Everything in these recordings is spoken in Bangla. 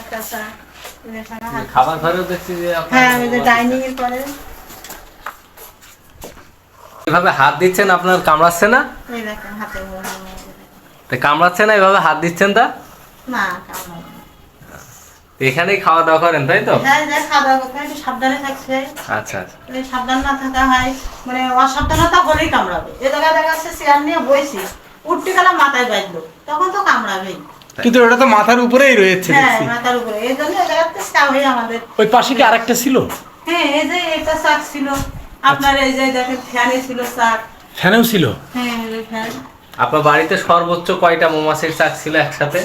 একটা খাবার ঘরেও দেখছি যে হ্যাঁ ওই ডাইনিং এর পরে। এভাবে হাত দিচ্ছেন আপনার কামড়াচ্ছে না? এই দেখেন হাতে মোড়া। কামড়াচ্ছে না এভাবে হাত দিচ্ছেন তা? না এখানেই খাওয়া দাওয়া করেন তাই তো? হ্যাঁ খাওয়া দাওয়া করতে একটু সাবধানে থাকছে আচ্ছা আচ্ছা। সাবধান না থাকা হয় মানে অসাবধানতা হলেই কামড়াবে। এ জায়গায় দেখা যাচ্ছে চেয়ার নিয়ে বইছি উঠতে গেলাম মাথায় তখন তো কামড়াবেই। কিন্তু ওটা তো মাথার উপরেই রয়েছে হ্যাঁ মাথার উপরে। এই জন্য এই জায়গাতে চাপে আমাদের। ওই পাশে কি আরেকটা ছিল? হ্যাঁ এই যে এটা চাক ছিল। আপনার এই যে দেখেন ফ্যানে ছিল চাক ফ্যানেও ছিল? হ্যাঁ ফ্যান। আপনার বাড়িতে সর্বোচ্চ কয়টা মৌমাছির চাক ছিল একসাথে?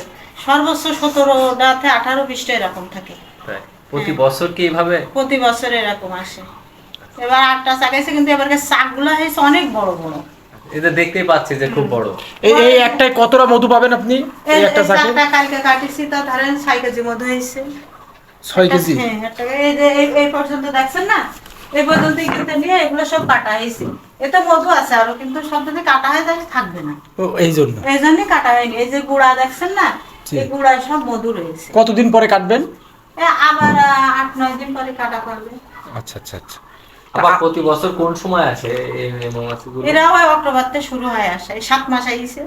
সর্বোচ্চ সতেরোটাতে আঠারো বিশটা এরকম থাকে। প্রতি বছর কি এইভাবে প্রতি বছর এরকম আসে। এবার আটটা চাক আছে কিন্তু এবার চাকগুলো হয়েছে অনেক বড় বড়। এটা দেখতেই পাচ্ছি যে খুব বড়। এই এই একটাই কতটা মধু পাবেন আপনি? এই একটা চাকে? কালকে কাটিছি তা ধরেন ছয় কেজি মতো হয়েছে। ছয় কেজি? হ্যাঁ একটা এই যে এই- পর্যন্ত দেখছেন না? এই পর্যন্ত কিন্তু নিয়ে এগুলো সব কাটা এতে মধু আছে আরও কিন্তু সব যদি কাটা হয় তাহলে থাকবে না। ও এই জন্য? এই জন্যই কাটা হয়নি। এই যে গুড়া দেখছেন না এই গুড়ায় সব মধু রয়েছে। কতদিন পরে কাটবেন? এ আবার আট নয় দিন পরে কাটা করবে। আচ্ছা আচ্ছা আচ্ছা। আবার প্রতি বছর কোন সময় আসে এই মৌমাছিগুলো? এরা ওই অক্টোবর থেকে শুরু হয়ে আসে সাত মাস আইছে।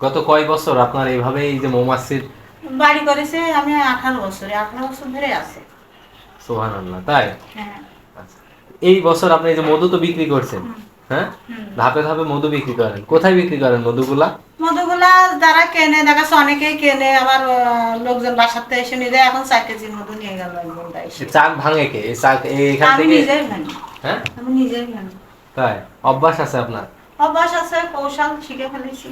গত কয় বছর আপনার এইভাবে এই যে মৌমাছির বাড়ি করেছে আমি আঠারো বছরে আঠারো বছর ধরে আছে। সোহান আল্লাহ তাই? হ্যাঁ। আচ্ছা। এই বছর আপনি এই যে মধু তো বিক্রি করছেন হ্যাঁ? ধাপে ধাপে মধু বিক্রি করেন। কোথায় বিক্রি করেন মধুগুলা? যারা কেনে দেখা যাচ্ছে অনেকেই কেনে আবার লোকজন বাসাতে এসে নিয়ে যায় এখন চার কেজির মধু নিয়ে গেল চাক ভাঙে কে? এই চাক এই এখান আমি থেকে নিজেই হ্যাঁ? আমি নিজেই তাই? অভ্যাস আছে আপনার? অভ্যাস আছে কৌশল শিখে ফেলেছি।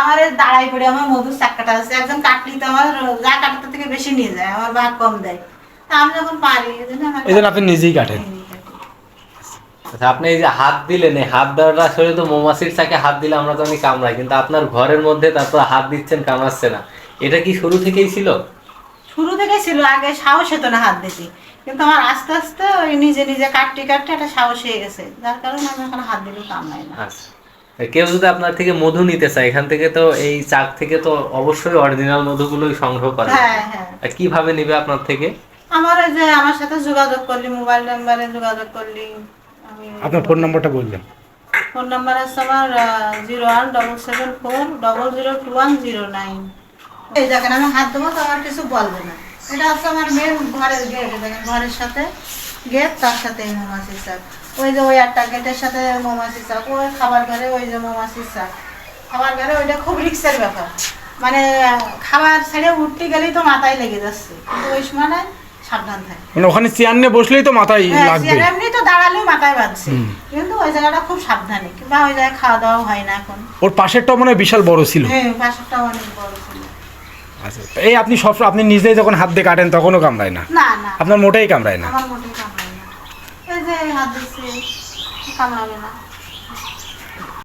আমার দাঁড়াই পড়ে আমার মধুর চাক্কাটা আছে। একজন কাটলি তো আমার যা কাটাতে থেকে বেশি নিয়ে যায় আমার ভাগ কম দেয়। তা আমি যখন পারি এই জন্য আপনি নিজেই কাটেন। আচ্ছা আপনি এই যে হাত দিলেন এই হাত দেওয়াটা আসলে তো মৌমাছির চাকে হাত দিলে আমরা তো জানি কামড়াই কিন্তু আপনার ঘরের মধ্যে তারপর হাত দিচ্ছেন কামড়াচ্ছে না। এটা কি শুরু থেকেই ছিল? শুরু থেকে ছিল আগে সাহস হতো না হাত দিতে। কিন্তু আমার আস্তে আস্তে ওই নিজে নিজে কাটতে কাটতে একটা সাহস হয়ে গেছে। যার কারণে আমি এখন হাত দিলেও কামড়াই না। আচ্ছা। কেউ যদি আপনার থেকে মধু নিতে চায় এখান থেকে তো এই চাক থেকে তো অবশ্যই অরিজিনাল মধুগুলোই সংগ্রহ করে হ্যাঁ হ্যাঁ। আর কীভাবে নিবে আপনার থেকে? আমার ওই যে আমার সাথে যোগাযোগ করলি মোবাইল নাম্বারে যোগাযোগ করলি। আমি আপনার ফোন নাম্বারটা বললেন। ফোন নাম্বার আছে আমার zero one double seven four double zero two one zero nine এই দেখেন, আমি হাত দেবো তো আমার কিছু বলবে না। এটা হচ্ছে আমার মেন ঘরের গেট দেখেন, ঘরের সাথে গেট তার সাথে এই মৌমাছির চাক ওই যে ওই একটা গেটের সাথে মৌমাছির চাক ওই খাবার ঘরে ওই যে মৌমাছির চাক খাবার ঘরে ওইটা খুব রিক্সের ব্যাপার। মানে খাবার ছেড়ে উঠতে গেলেই তো মাথায় লেগে যাচ্ছে। কিন্তু ওই সময় সাবধান থাকে। মানে ওখানে চেয়ার নিয়ে বসলেই তো মাথায় হ্যাঁ, লাগবে। চেয়ারে এমনি তো দাঁড়ালেও মাথায় হুম। কিন্তু ওই জায়গাটা খুব সাবধানে। কিংবা ওই জায়গায় খাওয়া দাওয়া হয় না এখন। ওর পাশেরটা মনে হয় বিশাল বড় ছিল। হ্যাঁ পাশেরটাও অনেক বড় ছিল। আচ্ছা এই আপনি সব আপনি নিজেই যখন হাত দিয়ে কাটেন তখনও কামড়ায় না? না না। আপনার মোটেই কামড়ায় না? আমার মোটেই কামড়ায় না। এই যে হাত দিচ্ছে কামড়াবে না।